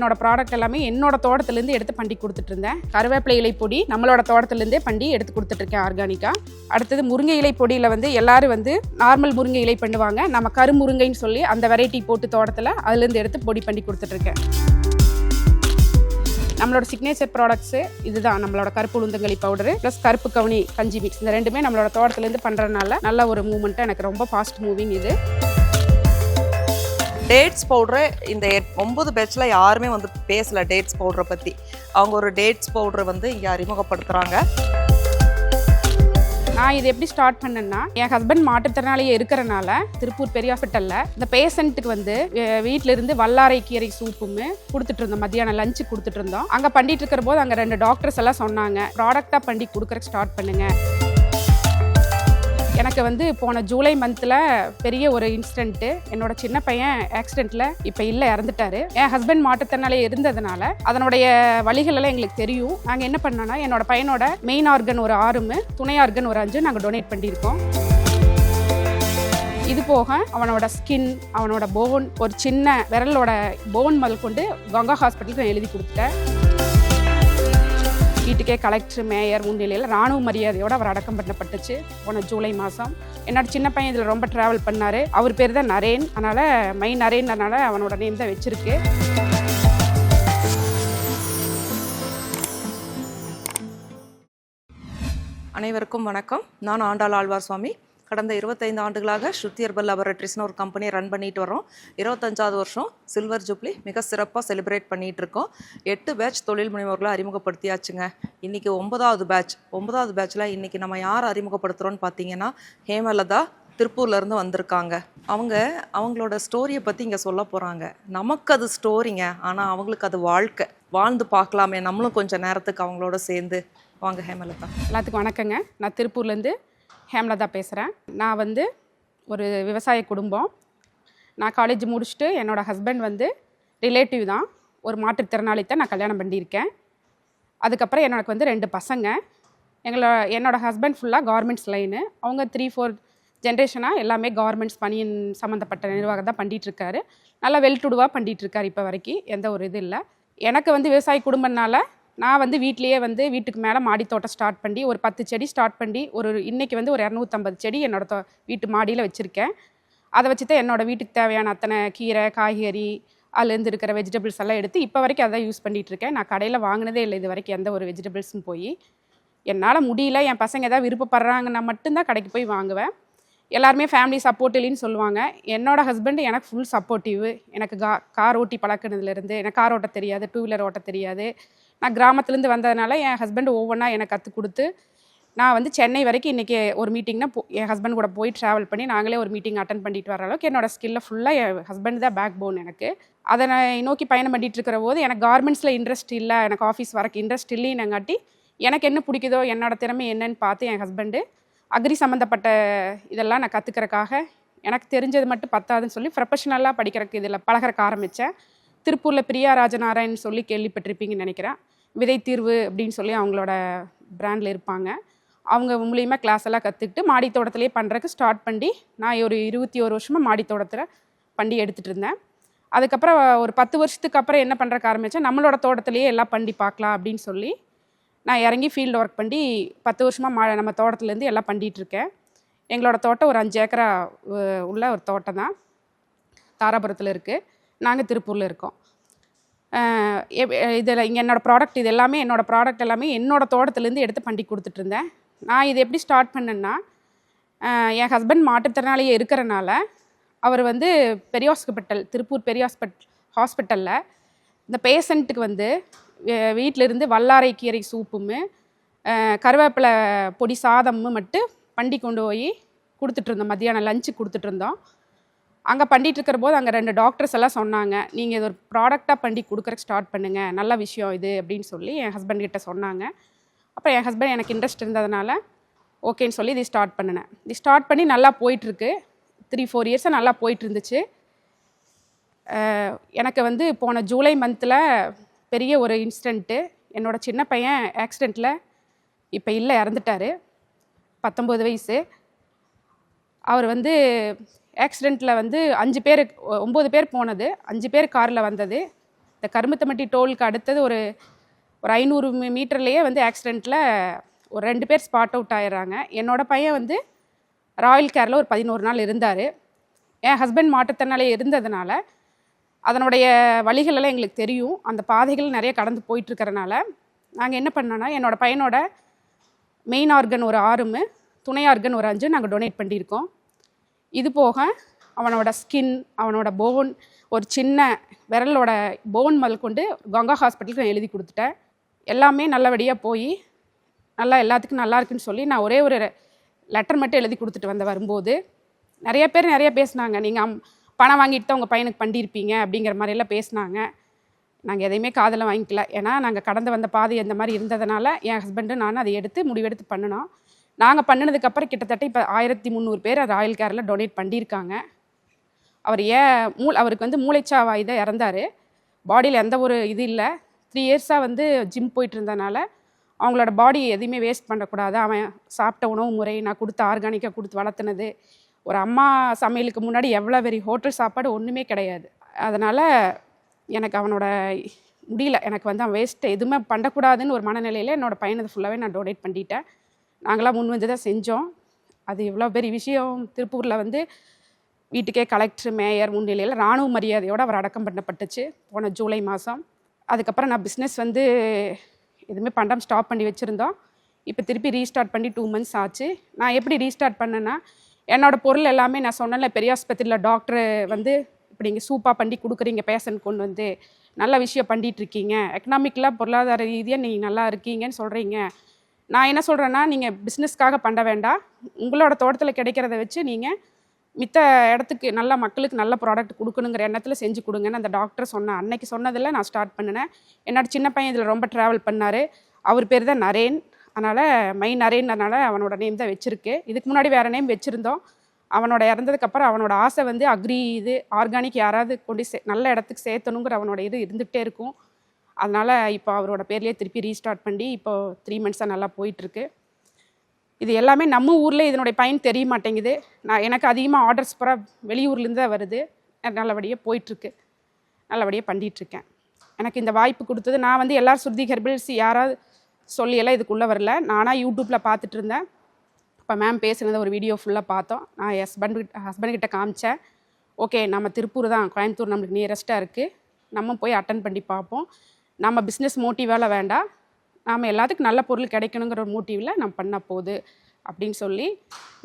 என்னோட ப்ராடக்ட் எல்லாமே என்னோட தோட்டத்துலேருந்து எடுத்து பண்டி கொடுத்துட்டு இருந்தேன் கருவேப்பிலை இலை பொடி நம்மளோட தோட்டத்துலேருந்தே பண்டி எடுத்து கொடுத்துட்ருக்கேன் ஆர்கானிக்காக அடுத்தது முருங்கை இலை பொடியில் வந்து எல்லாரும் வந்து நார்மல் முருங்கை இலை பண்ணுவாங்க. நம்ம கருமுருங்கைன்னு சொல்லி அந்த வெரைட்டி போட்டு தோட்டத்தில் அதுலேருந்து எடுத்து பொடி பண்ணி கொடுத்துட்ருக்கேன். நம்மளோட சிக்னேச்சர் ப்ராடக்ட்ஸு இதுதான். நம்மளோட கருப்பு உளுந்தங்களி பவுடரு ப்ளஸ் கருப்பு கவுனி கஞ்சி மிக்ஸ் இந்த ரெண்டுமே நம்மளோட தோட்டத்துலேருந்து பண்ணுறதுனால நல்ல ஒரு மூமெண்ட்டு எனக்கு ரொம்ப ஃபாஸ்ட் மூவிங் இது. டேட்ஸ் பவுடரை இந்த ஒம்பது ஒன்பது பேட்சில் யாருமே வந்து பேசல டேட்ஸ் பவுடரை பற்றி அவங்க ஒரு டேட்ஸ் பவுடரை வந்து இங்கே அறிமுகப்படுத்துகிறாங்க நான் இது எப்படி ஸ்டார்ட் பண்ணேன்னா என் ஹஸ்பண்ட் மாற்றுத்திறனாளியே இருக்கிறனால திருப்பூர் பெரிய ஹாஸ்பிட்டலில் இந்த பேஷண்ட்டுக்கு வந்து அஹ், இருந்து வல்லாரை கீரை சூப்பும் கொடுத்துட்டு இருந்தோம். மத்தியானம் லஞ்சு கொடுத்துட்டு இருந்தோம். அங்கே பண்ணிட்டு இருக்கிற போது அங்கே ரெண்டு டாக்டர்ஸ் எல்லாம் சொன்னாங்க ப்ராடக்டாக பண்ணி கொடுக்குறக்கு ஸ்டார்ட் பண்ணுங்க. எனக்கு வந்து போன ஜூலை மந்தில் பெரிய ஒரு இன்சிடென்ட்டு என்னோட சின்ன பையன் ஆக்சிடெண்ட்டில் இப்போ இல்லை இறந்துட்டாரு. என் ஹஸ்பண்ட் மாற்றுத்திறனாலே இருந்ததுனால அதனுடைய வழிகள் எல்லாம் எங்களுக்கு தெரியும். நாங்கள் என்ன பண்ணோன்னா என்னோட பையனோட மெயின் ஆர்கன் ஒரு ஆறுமு துணை ஆர்கன் ஒரு அஞ்சு நாங்கள் டொனேட் பண்ணியிருக்கோம். இது போக அவனோட ஸ்கின் அவனோட போன் ஒரு சின்ன விரலோட போன் முதல் கொண்டு கங்கா ஹாஸ்பிட்டலுக்கு நான் எழுதி கொடுத்துட்டேன். வீட்டுக்கே கலெக்டர் மேயர் முன்னிலையில் ராணுவ மரியாதையோடு அவர் அடக்கம் பண்ணப்பட்டுச்சு. போன ஜூலை மாதம் என்னோட சின்ன பையன் இதில் ரொம்ப ட்ராவல் பண்ணார். அவர் பேர் தான் நரேன். அதனால் மை நரேன்றனால அவனோட நேம் தான் வச்சிருக்கு. அனைவருக்கும் வணக்கம். நான் ஆண்டாள் ஆழ்வார் சுவாமி. கடந்த இருபத்தைந்து ஆண்டுகளாக ஸ்ருதி ஹெர்பல் லெபரட்டரிஸ்னு ஒரு கம்பெனியை ரன் பண்ணிட்டு வரோம் இருபத்தஞ்சாவது வருஷம் சில்வர் ஜூப்ளி மிக சிறப்பாக செலிப்ரேட் பண்ணிட்டு இருக்கோம். எட்டு பேட்ச் தொழில் முனைவோர்களை அறிமுகப்படுத்தியாச்சுங்க. இன்னைக்கு ஒன்பதாவது பேட்ச் ஒன்பதாவது பேட்ச்சில் இன்னைக்கு நம்ம யார் அறிமுகப்படுத்துகிறோன்னு பார்த்தீங்கன்னா ஹேமலதா திருப்பூர்லேருந்து வந்திருக்காங்க. அவங்க அவங்களோட ஸ்டோரியை பற்றி இங்கே சொல்ல போகிறாங்க நமக்கு அது ஸ்டோரிங்க ஆனால் அவங்களுக்கு அது வாழ்க்கை. வாழ்ந்து பார்க்கலாமே. நம்மளும் கொஞ்சம் நேரத்துக்கு அவங்களோட சேர்ந்து. வாங்க ஹேமலதா. எல்லாத்துக்கும் வணக்கங்க. நான் திருப்பூர்லேருந்து ஹேம்லதா பேசுகிறேன் நான் வந்து ஒரு விவசாய குடும்பம். நான் காலேஜ் முடிச்சுட்டு என்னோடய ஹஸ்பண்ட் வந்து ரிலேட்டிவ் தான். ஒரு மாற்றுத்திறனாளி தான் நான் கல்யாணம் பண்ணியிருக்கேன். அதுக்கப்புறம் எனக்கு வந்து ரெண்டு பசங்க. எங்களோட என்னோடய ஹஸ்பண்ட் ஃபுல்லாக கார்மெண்ட்ஸ் லைனு அவங்க த்ரீ ஃபோர் ஜென்ரேஷனாக எல்லாமே கவர்மெண்ட்ஸ் பணியின் சம்மந்தப்பட்ட நிர்வாகம் தான் பண்ணிகிட்ருக்காரு நல்லா வெல்டுடுவாக பண்ணிகிட்ருக்காரு இப்போ வரைக்கும். எந்த ஒரு இது இல்லை. எனக்கு வந்து விவசாய குடும்பம்னால நான் வந்து வீட்லேயே வந்து வீட்டுக்கு மேலே மாடி தோட்டம் ஸ்டார்ட் பண்ணி ஒரு பத்து செடி ஸ்டார்ட் பண்ணி ஒரு இன்றைக்கி வந்து ஒரு இரநூத்தம்பது செடி என்னோடய தோ வீட்டு மாடியில் வச்சுருக்கேன். அதை வச்சு தான் என்னோட வீட்டுக்கு தேவையான அத்தனை கீரை காய்கறி அதுலேருந்து இருக்கிற வெஜிடபிள்ஸ் எல்லாம் எடுத்து இப்போ வரைக்கும் அதான் யூஸ் பண்ணிகிட்டு இருக்கேன். நான் கடையில் வாங்கினதே இல்லை இது வரைக்கும் எந்த ஒரு வெஜிடபிள்ஸும் போய். என்னால் முடியல என் பசங்க ஏதாவது விருப்பப்படுறாங்கன்னா மட்டும்தான் கடைக்கு போய் வாங்குவேன். எல்லாருமே ஃபேமிலி சப்போர்ட் இல்லைன்னு சொல்லுவாங்க. என்னோடய ஹஸ்பண்ட் எனக்கு ஃபுல் சப்போர்ட்டிவ் எனக்கு கா கார் ஓட்டி பழக்கினதுலேருந்து எனக்கு கார் ஓட்ட தெரியாது டூ வீலர் ஓட்ட தெரியாது. நான் கிராமத்துலேருந்து வந்ததுனால என் ஹஸ்பண்ட் ஒவ்வொன்றா எனக்கு கற்றுக் கொடுத்து நான் வந்து சென்னை வரைக்கும் இன்றைக்கி ஒரு மீட்டிங்னா போ என் ஹஸ்பண்ட் கூட போய் ட்ராவல் பண்ணி நாங்களே ஒரு மீட்டிங் அட்டன் பண்ணிட்டு வர அளவுக்கு என்னோடய ஸ்கில்லை ஃபுல்லாக என் ஹஸ்பண்ட் தான் பேக் போன் எனக்கு. அதை நான் நோக்கி பயணம் பண்ணிட்டு இருக்கிற போது எனக்கு கார்மெண்ட்ஸில் இன்ட்ரெஸ்ட் இல்லை எனக்கு ஆஃபீஸ் வரக்கு இன்ட்ரெஸ்ட் இல்லைன்னங்காட்டி எனக்கு என்ன பிடிக்குதோ என்னோட திறமை என்னன்னு பார்த்து என் ஹஸ்பண்டு அக்ரி சம்மந்தப்பட்ட இதெல்லாம் நான் கற்றுக்கிறக்காக எனக்கு தெரிஞ்சது மட்டும் பத்தாதுன்னு சொல்லி ப்ரொஃபஷனலாக படிக்கிறக்கு இதில் பழகிறக்க ஆரம்பித்தேன் திருப்பூரில் பிரியா ராஜநாராயண் சொல்லி கேள்விப்பட்டிருப்பீங்கன்னு நினைக்கிறேன். விதை தீர்வு அப்படின்னு சொல்லி அவங்களோட பிராண்டில் இருப்பாங்க. அவங்க மூலியமாக கிளாஸ் எல்லாம் கற்றுக்கிட்டு மாடி தோட்டத்திலே பண்ணுறதுக்கு ஸ்டார்ட் பண்ணி நான் ஒரு இருபத்தி ஒரு வருஷமாக மாடி தோட்டத்தில் பண்ணி எடுத்துகிட்டு இருந்தேன். அதுக்கப்புறம் ஒரு பத்து வருஷத்துக்கு அப்புறம் என்ன பண்ணுறக்கு ஆரம்பித்தேன் நம்மளோட தோட்டத்திலேயே எல்லாம் பண்ணி பார்க்கலாம் அப்படின்னு சொல்லி நான் இறங்கி ஃபீல்டு ஒர்க் பண்ணி பத்து வருஷமாக மா நம்ம தோட்டத்துலேருந்து எல்லாம் பண்ணிகிட்டு இருக்கேன். எங்களோட தோட்டம் ஒரு அஞ்சு ஏக்கரா உள்ள ஒரு தோட்டம் தான். தாராபுரத்தில் இருக்குது நாங்கள் திருப்பூரில் இருக்கோம். இதில் இங்கே என்னோடய ப்ராடக்ட் இது எல்லாமே என்னோடய ப்ராடக்ட் எல்லாமே என்னோடய தோட்டத்துலேருந்து எடுத்து பண்ணி கொடுத்துட்டு இருந்தேன் நான் இது எப்படி ஸ்டார்ட் பண்ணேன்னா என் ஹஸ்பண்ட் மாற்றுத்திறனாளியே இருக்கிறனால அவர் வந்து பெரிய ஹாஸ்பிட்டல் திருப்பூர் பெரிய ஹாஸ்பிட் ஹாஸ்பிட்டலில் இந்த பேஷண்ட்டுக்கு வந்து வே- இருந்து வல்லாரை கீரை சூப்பும் கருவேப்பிலை பொடி சாதமும் மட்டும் பண்டி கொண்டு போய் கொடுத்துட்ருந்தோம். மத்தியானம் லஞ்சு கொடுத்துட்ருந்தோம். இருந்தோம் அங்கே பண்ணிட்டு இருக்கிற போது அங்கே ரெண்டு டாக்டர்ஸ் எல்லாம் சொன்னாங்க நீங்கள் இது ஒரு ப்ராடக்டாக பண்ணி கொடுக்குறக்கு ஸ்டார்ட் பண்ணுங்கள் நல்ல விஷயம் இது அப்படின்னு சொல்லி என் ஹஸ்பண்ட் கிட்ட சொன்னாங்க. அப்புறம் என் ஹஸ்பண்ட் எனக்கு இன்ட்ரெஸ்ட் இருந்ததுனால ஓகேன்னு சொல்லி இது ஸ்டார்ட் பண்ணினேன். இது ஸ்டார்ட் பண்ணி நல்லா போயிட்டுருக்கு. த்ரீ ஃபோர் இயர்ஸாக நல்லா போயிட்டு இருந்துச்சு எனக்கு வந்து போன ஜூலை மந்தில் பெரிய ஒரு இன்சிடெண்ட்டு என்னோட சின்ன பையன் ஆக்சிடெண்ட்டில் இப்போ இல்லை இறந்துட்டார். பத்தொம்போது வயசு. அவர் வந்து ஆக்சிடெண்ட்டில் வந்து அஞ்சு பேர் ஒம்பது பேர் போனது. அஞ்சு பேர் காரில் வந்தது. இந்த கரும்புத்தமட்டி டோலுக்கு அடுத்தது ஒரு ஒரு ஐநூறு மீட்டர்லேயே வந்து ஆக்சிடெண்ட்டில் ஒரு ரெண்டு பேர் ஸ்பாட் அவுட் ஆயிடுறாங்க. என்னோட பையன் வந்து ராயல் கேரில் ஒரு பதினோரு நாள் இருந்தார். என் ஹஸ்பண்ட் மாற்றுத்திறனாலே இருந்ததுனால அதனுடைய வழிகளெல்லாம் எங்களுக்கு தெரியும். அந்த பாதைகள் நிறைய கடந்து போயிட்டுருக்கறனால நாங்கள் என்ன பண்ணோன்னா என்னோடய பையனோட மெயின் ஆர்கன் ஒரு ஆறுமு துணை ஆர்கன் ஒரு அஞ்சு நாங்கள் டொனேட் பண்ணியிருக்கோம். இது போக அவனோட ஸ்கின் அவனோட போன் ஒரு சின்ன விரலோட போன் முதல் கொண்டு கங்கா ஹாஸ்பிட்டலுக்கு நான் எழுதி கொடுத்துட்டேன். எல்லாமே நல்லபடியாக போய் நல்லா எல்லாத்துக்கும் நல்லா இருக்குன்னு சொல்லி நான் ஒரே ஒரு லெட்டர் மட்டும் எழுதி கொடுத்துட்டு வந்த வரும்போது. நிறைய பேர் நிறைய பேசுனாங்க. நீங்கள் பணம் வாங்கிட்டு தான் உங்கள் பையனுக்கு பண்ணியிருப்பீங்க அப்படிங்கிற மாதிரியெல்லாம் பேசினாங்க. நாங்கள் எதையுமே காதில் வாங்கிக்கல. ஏன்னா நாங்கள் கடந்து வந்த பாதை இந்த மாதிரி இருந்ததுனால என் ஹஸ்பண்டும் நானும் அதை எடுத்து முடிவெடுத்து பண்ணினோம். நாங்கள் பண்ணினதுக்கப்புறம் கிட்டத்தட்ட இப்போ ஆயிரத்தி முந்நூறு பேர் ராயல் கேரில் டொனேட் பண்ணியிருக்காங்க. அவர் ஏன் மூ அவருக்கு வந்து மூளைச்சாவாய் தான் இறந்தார். பாடியில் எந்த ஒரு இது இல்லை. த்ரீ இயர்ஸாக வந்து ஜிம் போயிட்டு இருந்தனால அவங்களோட பாடி எதையுமே வேஸ்ட் பண்ணக்கூடாது. அவன் சாப்பிட்ட உணவு முறை நான் கொடுத்த ஆர்கானிக்காக கொடுத்து வளர்த்துனது. ஒரு அம்மா சமையலுக்கு முன்னாடி எவ்வளோ வெறி ஹோட்டல் சாப்பாடு ஒன்றுமே கிடையாது. அதனால் எனக்கு அவனோட முடியல. எனக்கு வந்து அவன் வேஸ்ட்டு எதுவுமே பண்ணக்கூடாதுன்னு ஒரு மனநிலையில் என்னோடய பையனை ஃபுல்லாகவே நான் டொனேட் பண்ணிட்டேன். நாங்களாம் முன் வந்து தான் செஞ்சோம். அது இவ்வளோ பெரிய விஷயம். திருப்பூரில் வந்து வீட்டுக்கே கலெக்டர் மேயர் முன்னிலையில் இராணுவ மரியாதையோடு அவர் அடக்கம் பண்ணப்பட்டுச்சு போன ஜூலை மாதம் அதுக்கப்புறம் நான் பிஸ்னஸ் வந்து எதுவுமே பண்ணாமல் ஸ்டாப் பண்ணி வச்சுருந்தோம். இப்போ திருப்பி ரீஸ்டார்ட் பண்ணி டூ மந்த்ஸ் ஆச்சு. நான் எப்படி ரீஸ்டார்ட் பண்ணேன்னா என்னோட பொருள் எல்லாமே நான் சொன்னேன்ல பெரியாஸ்பத்திரியில் டாக்டர் வந்து இப்படி நீங்கள் சூப்பாக பண்ணி கொடுக்குறீங்க பேஷண்ட் கொண்டு வந்து நல்ல விஷயம் பண்ணிகிட்ருக்கீங்க இருக்கீங்க. எக்கனாமிக்கலாக பொருளாதார ரீதியாக நீங்கள் நல்லா இருக்கீங்கன்னு சொல்கிறீங்க நான் என்ன சொல்கிறேன்னா நீங்கள் பிஸ்னஸ்க்காக பண்ண வேண்டாம். உங்களோட தோட்டத்தில் கிடைக்கிறத வச்சு நீங்கள் மித்த இடத்துக்கு நல்ல மக்களுக்கு நல்ல ப்ராடக்ட் கொடுக்கணுங்கிற எண்ணத்தில் செஞ்சு கொடுங்கன்னு அந்த டாக்டர் சொன்னேன் அன்னைக்கு சொன்னதில் நான் ஸ்டார்ட் பண்ணினேன். என்னோடய சின்ன பையன் இதில் ரொம்ப ட்ராவல் பண்ணார். அவர் பேர் தான் நரேன். அதனால் மை அதனால் அவனோட நேம் தான் வச்சுருக்கு. இதுக்கு முன்னாடி வேறு நேம் வச்சுருந்தோம். அவனோட இறந்ததுக்கப்புறம் அவனோட ஆசை வந்து அக்ரி இது ஆர்கானிக் யாராவது கொண்டு சே நல்ல இடத்துக்கு சேர்த்தணுங்கிற அவனோட இது இருந்துகிட்டே இருக்கும். அதனால் இப்போ அவரோட பேர்லேயே திருப்பி ரீஸ்டார்ட் பண்ணி இப்போ த்ரீ மந்த்ஸாக நல்லா போயிட்டுருக்கு. இது எல்லாமே நம்ம ஊரில் இதனுடைய பயன் தெரிய மாட்டேங்குது. நான் எனக்கு அதிகமாக ஆர்டர்ஸ் பூரா வெளியூர்லேருந்து தான் வருது நல்லபடியாக போயிட்டுருக்கு. நல்லபடியாக பண்ணிகிட்ருக்கேன் எனக்கு இந்த வாய்ப்பு கொடுத்தது நான் வந்து எல்லாரும் சுருதி ஹெர்பல்ஸ் யாராவது சொல்லியெல்லாம் இதுக்குள்ளே வரல. நானாக யூடியூப்பில் பார்த்துட்டு இருந்தேன் இப்போ மேம் பேசுனதை ஒரு வீடியோ ஃபுல்லாக பார்த்தோம். நான் ஹஸ்பண்ட் ஹஸ்பண்ட் கிட்ட காமிச்சேன். ஓகே நம்ம திருப்பூர் தான் கோயம்புத்தூர் நம்மளுக்கு நியரஸ்ட்டாக இருக்குது நம்ம போய் அட்டன் பண்ணி பார்ப்போம். நம்ம பிஸ்னஸ் மோட்டிவால் வேண்டாம் நாம் எல்லாத்துக்கும் நல்ல பொருள் கிடைக்கணுங்கிற ஒரு மோட்டிவில் நான் பண்ணால் போகுது அப்படின்னு சொல்லி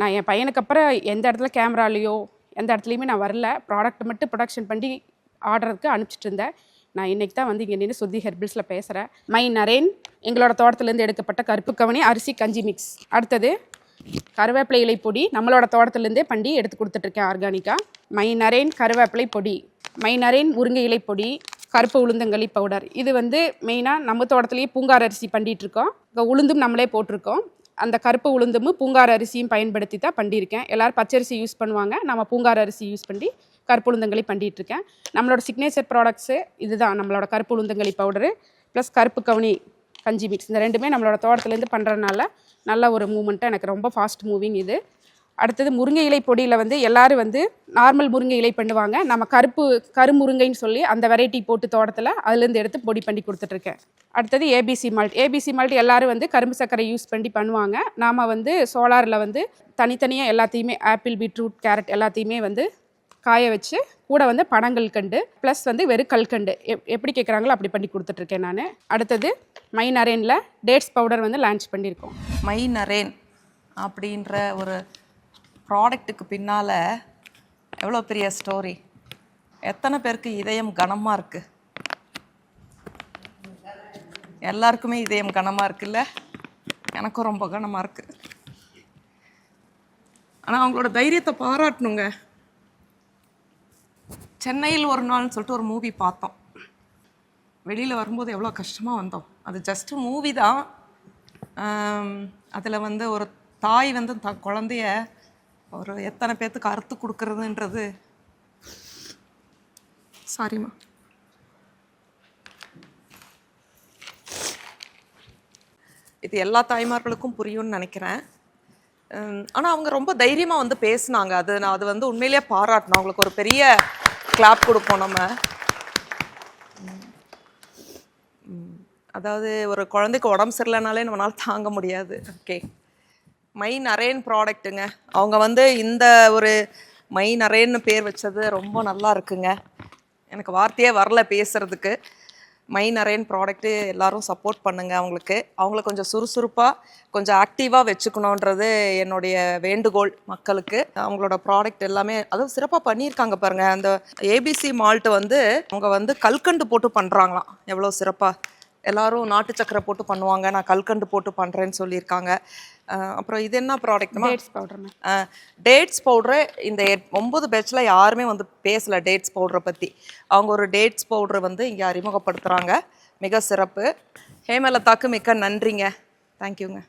நான் என் பையனுக்கு அப்புறம் எந்த இடத்துல கேமராலேயோ எந்த இடத்துலையுமே நான் வரல. ப்ராடக்ட் மட்டும் ப்ரொடக்ஷன் பண்ணி ஆர்டருக்கு அனுப்பிச்சிட்டு இருந்தேன். நான் இன்னைக்கு தான் வந்து இங்கே நின்று சுத்தி ஹெர்பிள்ஸில் பேசுகிறேன் மை நரேன் எங்களோட தோட்டத்துலேருந்து எடுக்கப்பட்ட கருப்பு கவனி அரிசி கஞ்சி மிக்ஸ் அடுத்தது கருவேப்பிலை இலை பொடி நம்மளோட தோட்டத்துலேருந்தே பண்ணி எடுத்து கொடுத்துட்ருக்கேன் ஆர்கானிக்காக மை நரேன் கருவேப்பிலை பொடி. மை நரேன் முருங்கை இலை பொடி. கருப்பு உளுந்தங்களி பவுடர் இது வந்து மெயினாக நம்ம தோட்டத்துலேயே பூங்கார் அரிசி பண்ணிட்டு இருக்கோம் இங்கே உளுந்தும் நம்மளே போட்டிருக்கோம். அந்த கருப்பு உளுந்தும் பூங்கார் அரிசியும் பயன்படுத்தி தான் பண்ணியிருக்கேன். எல்லோரும் பச்சரிசி யூஸ் பண்ணுவாங்க. நம்ம பூங்கார் அரிசி யூஸ் பண்ணி கருப்பு உளுந்தங்களி பண்ணிட்டு இருக்கேன் நம்மளோட சிக்னேச்சர் ப்ராடக்ட்ஸு இதுதான். நம்மளோட கருப்பு உளுந்தங்களி பவுடரு ப்ளஸ் கருப்பு கவுனி கஞ்சி மிக்ஸ் இந்த ரெண்டுமே நம்மளோட தோட்டத்துலேருந்து பண்ணுறதுனால நல்ல ஒரு மூமெண்ட்டாக எனக்கு ரொம்ப ஃபாஸ்ட் மூவிங் இது. அடுத்தது முருங்கை இலை பொடியில் வந்து எல்லாரும் வந்து நார்மல் முருங்கை இலை பண்ணுவாங்க. நம்ம கருப்பு கருமுருங்கைன்னு சொல்லி அந்த வெரைட்டி போட்டு தோட்டத்தில் அதுலேருந்து எடுத்து பொடி பண்ணி கொடுத்துட்ருக்கேன். அடுத்தது ஏபிசி மால்ட் ஏபிசி மால்ட் எல்லாரும் வந்து கரும்பு சர்க்கரை யூஸ் பண்ணி பண்ணுவாங்க. நாம் வந்து சோலாரில் வந்து தனித்தனியாக எல்லாத்தையுமே ஆப்பிள் பீட்ரூட் கேரட் எல்லாத்தையுமே வந்து காய வச்சு கூட வந்து பனங்கள் கண்டு ப்ளஸ் வந்து வெறும் கல்கண்டு எப் எப்படி கேட்குறாங்களோ அப்படி பண்ணி கொடுத்துட்ருக்கேன் நான். அடுத்தது மை நரேனில் டேட்ஸ் பவுடர் வந்து லான்ச் பண்ணியிருக்கோம் மை நரேன் அப்படின்ற ஒரு ப்ராடக்ட்டுக்கு பின்னால் எவ்வளோ பெரிய ஸ்டோரி எத்தனை பேருக்கு இதயம் கனமாக இருக்குது எல்லாருக்குமே இதயம் கனமாக இருக்குல்ல? எனக்கும் ரொம்ப கனமாக இருக்குது ஆனால் அவங்களோட தைரியத்தை பாராட்டணுங்க. சென்னையில் ஒரு நாள்னு சொல்லிட்டு ஒரு மூவி பார்த்தோம். வெளியில் வரும்போது எவ்வளோ கஷ்டமாக வந்தோம். அது ஜஸ்ட்டு மூவி தான். அதில் வந்து ஒரு தாய் வந்து த குழந்தைய ஒரு எத்தனை பேர்த்துக்கு அறுத்து கொடுக்குறதுன்றது. சாரிம்மா இது எல்லா தாய்மார்களுக்கும் புரியும்னு நினைக்கிறேன். ஆனால் அவங்க ரொம்ப தைரியமாக வந்து பேசுனாங்க. அது நான் அது வந்து உண்மையிலேயே பாராட்டணும். அவங்களுக்கு ஒரு பெரிய கிளாப் கொடுப்போம் நம்ம. அதாவது ஒரு குழந்தைக்கு உடம்பு சரியில்லைனாலே நம்மளால தாங்க முடியாது. ஓகே மை நரேன் ப்ராடக்ட்டுங்க அவங்க வந்து இந்த ஒரு மை நரேன்னு பேர் வச்சது ரொம்ப நல்லா இருக்குங்க. எனக்கு வார்த்தையே வரல பேசுகிறதுக்கு மை நரேன் ப்ராடக்ட்டு எல்லாரும் சப்போர்ட் பண்ணுங்க அவங்களுக்கு. அவங்கள கொஞ்சம் சுறுசுறுப்பாக கொஞ்சம் ஆக்டிவாக வச்சுக்கணுன்றது என்னுடைய வேண்டுகோள் மக்களுக்கு. அவங்களோட ப்ராடக்ட் எல்லாமே அதுவும் சிறப்பாக பண்ணியிருக்காங்க பாருங்கள் அந்த ஏபிசி மால்ட்டு வந்து அவங்க வந்து கல்கண்டு போட்டு பண்ணுறாங்களாம் எவ்வளோ சிறப்பாக எல்லாரும் நாட்டு சக்கரை போட்டு பண்ணுவாங்க நான் கல்கண்டு போட்டு பண்ணுறேன்னு சொல்லியிருக்காங்க. அப்புறம் இது என்ன ப்ராடக்ட்மா டேட்ஸ் பவுடர் டேட்ஸ் பவுட்ரு இந்த எட்- ஒன்பது பேட்சில் யாருமே வந்து பேசல டேட்ஸ் பவுடரை பற்றி அவங்க ஒரு டேட்ஸ் பவுடர் வந்து இங்கே அறிமுகப்படுத்துகிறாங்க மிக சிறப்பு. ஹேமலதாக்கு மிக்க நன்றிங்க. தேங்க்யூங்க